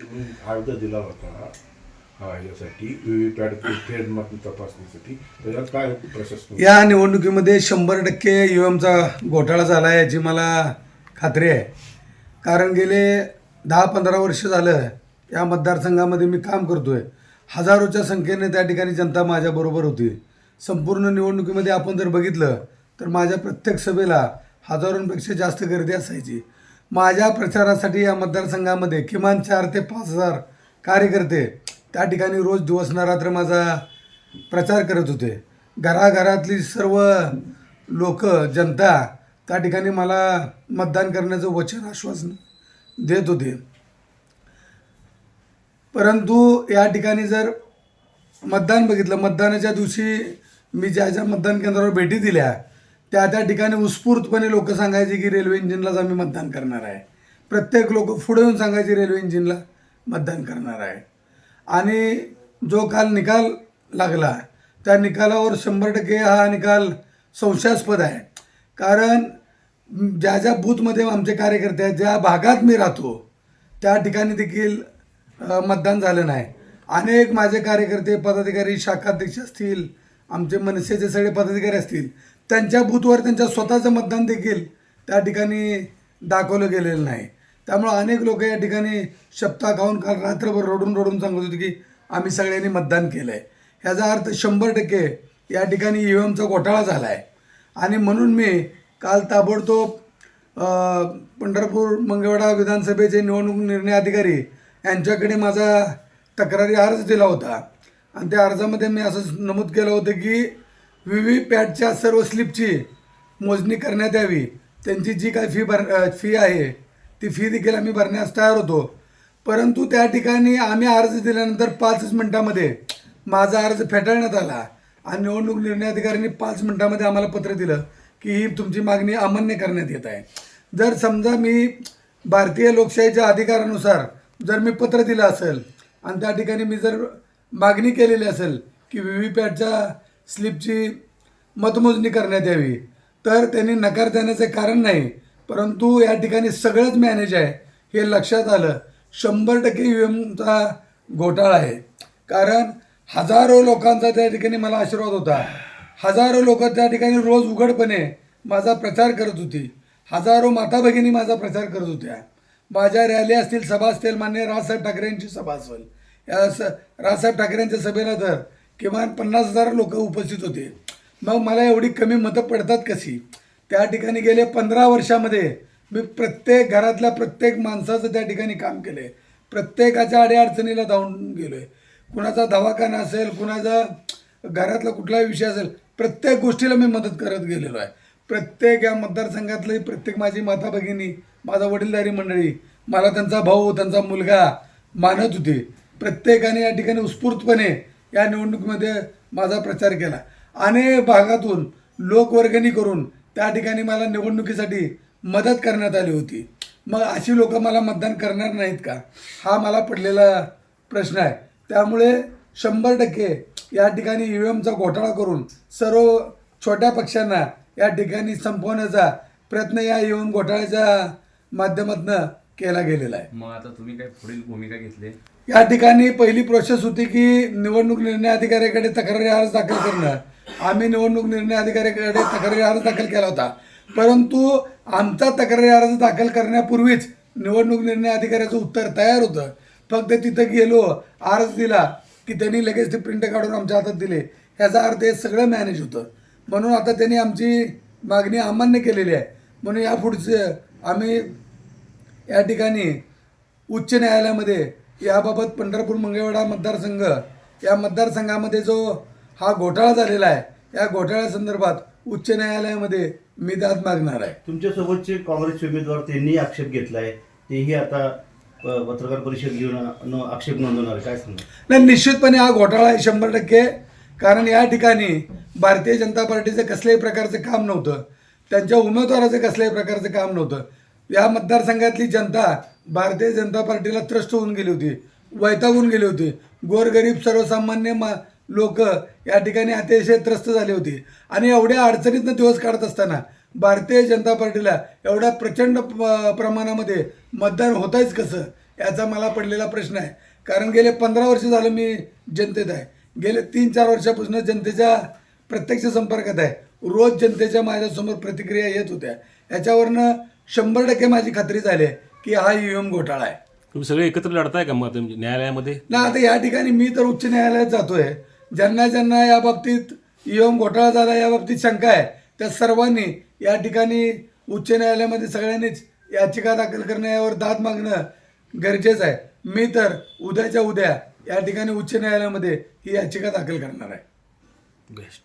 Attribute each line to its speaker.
Speaker 1: अर्ज दिला होता. हा यासाठी व्हीव्हीपॅट थेट तपासणीसाठी. त्याच्यात काय प्रशस्त
Speaker 2: या निवडणुकीमध्ये शंभर टक्के यू एमचा घोटाळा झाला आहे याची मला खात्री आहे. कारण गेले दहा पंधरा वर्ष झालं या मतदारसंघामध्ये मी काम करतो आहे हजारोच्या संख्येने त्या ठिकाणी जनता माझ्याबरोबर होती. संपूर्ण निवडणुकीमध्ये आपण जर बघितलं तर माझ्या प्रत्येक सभेला हजारोंपेक्षा जास्त गर्दी असायची. माझ्या प्रचारासाठी या मतदारसंघामध्ये किमान चार ते पाच हजार कार्यकर्ते त्या ठिकाणी रोज दिवस रात्र माझा प्रचार करत होते. घराघरातली सर्व लोक जनता त्या ठिकाणी मला मतदान करण्याचं वचन आश्वासन देत होते. परंतु या ठिकाणी जर मतदान बघितलं मतदानाच्या दिवशी मी ज्या ज्या मतदान केंद्रावर भेटी दिल्या त्या त्या ठिकाणी उत्स्फूर्तपणे लोक सांगायचे की रेल्वे इंजिनलाच आम्ही मतदान करणार आहे. प्रत्येक लोक पुढे येऊन सांगायचे रेल्वे इंजिनला मतदान करणार आहे. आणि जो काल निकाल लागला त्या निकालावर शंभर टक्के हा निकाल संशयास्पद आहे. कारण ज्या ज्या बूथमध्ये आमचे कार्यकर्ते आहेत ज्या भागात मी राहतो त्या ठिकाणी देखील मतदान झालं नाही. अनेक माझे कार्यकर्ते पदाधिकारी शाखाध्यक्ष असतील आमचे मनसेचे सगळे पदाधिकारी असतील त्यांच्या बूथवर त्यांच्या स्वतःचं मतदान देखील त्या ठिकाणी दाखवलं गेलेलं नाही. त्यामुळं अनेक लोक या ठिकाणी शपथा खाऊन काल रात्रभर रडून रडून सांगत होते की आम्ही सगळ्यांनी मतदान केलं आहे ह्याचा अर्थ शंभर टक्के या ठिकाणी ई एमचा घोटाळा झाला आहे आणि म्हणून मी काल ताबडतोब पंढरपूर मंगळवेढा विधानसभेचे निवडणूक निर्णय अधिकारी यांच्याकडे माझा तक्रारी अर्ज दिला होता. आणि त्या अर्जामध्ये मी असं नमूद केलं होतं की व्ही व्ही पॅटच्या सर्व स्लिपची मोजणी करण्यात यावी. त्यांची जी काय फी भर फी आहे ती फी देखील आम्ही भरण्यास तयार होतो. परंतु त्या ठिकाणी आम्ही अर्ज दिल्यानंतर पाचच मिनटामध्ये माझा अर्ज फेटाळण्यात आला आणि निवडणूक निर्णय अधिकाऱ्यांनी पाच मिनटामध्ये आम्हाला पत्र दिलं की ही तुमची मागणी अमान्य करण्यात येत आहे. जर समजा मी भारतीय लोकशाहीच्या अधिकारानुसार जर मी पत्र दिलं असेल आणि त्या ठिकाणी मी जर मागणी केलेली असेल की व्ही व्ही पॅटच्या स्लिपची मतमोजणी करण्यात यावी. तर त्यांनी नकार देण्याचे कारण नाही परंतु या ठिकाणी सगळंच मॅनेज आहे हे लक्षात आलं. शंभर टक्के यू एमचा घोटाळा आहे. कारण हजारो लोकांचा त्या ठिकाणी मला आशीर्वाद होता. हजारो लोक त्या ठिकाणी रोज उघडपणे माझा प्रचार करत होती. हजारो माता भगिनी माझा प्रचार करत होत्या. माझ्या रॅली असतील सभा असतील मान्य राजसाहेब ठाकरेंची सभा असेल. या स राजसाहेब ठाकरेंच्या सभेला तर किमान पन्नास हजार लोक उपस्थित होते. मग मला एवढी कमी मतं पडतात कशी? त्या ठिकाणी गेले पंधरा वर्षामध्ये मी प्रत्येक घरातल्या प्रत्येक माणसाचं त्या ठिकाणी काम केलं आहे प्रत्येकाच्या अडीअडचणीला धावून गेलो आहे कुणाचा दवाखाना असेल कुणाचा घरातला कुठलाही विषय असेल प्रत्येक गोष्टीला मी मदत करत गेलेलो आहे. प्रत्येक या मतदारसंघातली प्रत्येक माझी माता भगिनी माझा वडीलधारी मंडळी मला त्यांचा भाऊ त्यांचा मुलगा मानत होते. प्रत्येकाने या ठिकाणी उत्स्फूर्तपणे या निवडणुकीमध्ये माझा प्रचार केला. अनेक भागातून लोकवर्गणी करून त्या ठिकाणी मला निवडणुकीसाठी मदत करण्यात आली होती. मग अशी लोक मला मतदान करणार नाहीत का? हा मला पडलेला प्रश्न आहे. त्यामुळे शंभर टक्के या ठिकाणी ई एमचा घोटाळा करून सर्व छोट्या पक्षांना या ठिकाणी संपवण्याचा प्रयत्न या ई एम घोटाळ्याच्या माध्यमातून केला गेलेला आहे.
Speaker 3: मग आता तुम्ही काय पुढील भूमिका घेतली?
Speaker 2: या ठिकाणी पहिली प्रोसेस होती की निवडणूक निर्णय अधिकाऱ्याकडे तक्रारी अर्ज दाखल करणं. आम्ही निवडणूक निर्णय अधिकाऱ्याकडे तक्रारी अर्ज दाखल केला होता. परंतु आमचा तक्रारी अर्ज दाखल करण्यापूर्वीच निवडणूक निर्णय अधिकाऱ्याचं उत्तर तयार होतं. फक्त तिथं गेलो अर्ज दिला की त्यांनी लगेच ते प्रिंट काढून आमच्या हातात दिले. याचा अर्थ हे सगळं मॅनेज होतं. म्हणून आता त्यांनी आमची मागणी अमान्य केलेली आहे. म्हणून यापुढचे आम्ही या ठिकाणी उच्च न्यायालयामध्ये याबाबत पंढरपूर मंगळवेढा मतदारसंघ या मतदारसंघामध्ये जो हा घोटाळा झालेला आहे. या घोटाळ्यासंदर्भात उच्च न्यायालयामध्ये मी दाद मागणार आहे.
Speaker 4: तुमच्यासोबतचे काँग्रेसचे उमेदवार त्यांनी आक्षेप घेतलाय तेही आता अ, पत्रकार परिषद घेऊन न- आक्षेप नोंदवणार. आहे. काय सांगा
Speaker 2: नाही निश्चितपणे हा घोटाळा आहे शंभर टक्के. कारण या ठिकाणी भारतीय जनता पार्टीचं कसल्याही प्रकारचं काम नव्हतं. त्यांच्या उमेदवाराचं कसल्याही प्रकारचं काम नव्हतं. या मतदारसंघातली जनता भारतीय जनता पार्टीला त्रस्त होऊन गेली होती वैतागून गेली होती. गोरगरीब सर्वसामान्य मा लोक या ठिकाणी अतिशय त्रस्त झाले होते. आणि एवढ्या अडचणीतनं दिवस काढत असताना भारतीय जनता पार्टीला एवढ्या प्रचंड प्रमाणामध्ये मतदान होतायच कसं याचा मला पडलेला प्रश्न आहे. कारण गेले पंधरा वर्ष झालं मी जनतेत आहे. गेले तीन चार वर्षापासून जनतेच्या प्रत्यक्ष संपर्कात आहे. रोज जनतेच्या माझ्यासमोर प्रतिक्रिया येत होत्या. याच्यावरनं शंभर टक्के माझी खात्री झाली आहे की हा ईव्हीएम घोटाळा आहे.
Speaker 5: तुम्ही सगळे एकत्र लढताय का मग न्यायालयामध्ये?
Speaker 2: ना आता या ठिकाणी मी तर उच्च न्यायालयात जातोय. ज्यांना ज्यांना या बाबतीत ईव्हीएम घोटाळा झाला या बाबतीत शंका आहे त्या सर्वांनी या ठिकाणी उच्च न्यायालयामध्ये सगळ्यांनीच याचिका दाखल करणं यावर दाद मागणं गरजेचं आहे. मी तर उद्याच्या उद्या या ठिकाणी उच्च न्यायालयामध्ये ही याचिका दाखल करणार आहे.
Speaker 5: बेस्ट.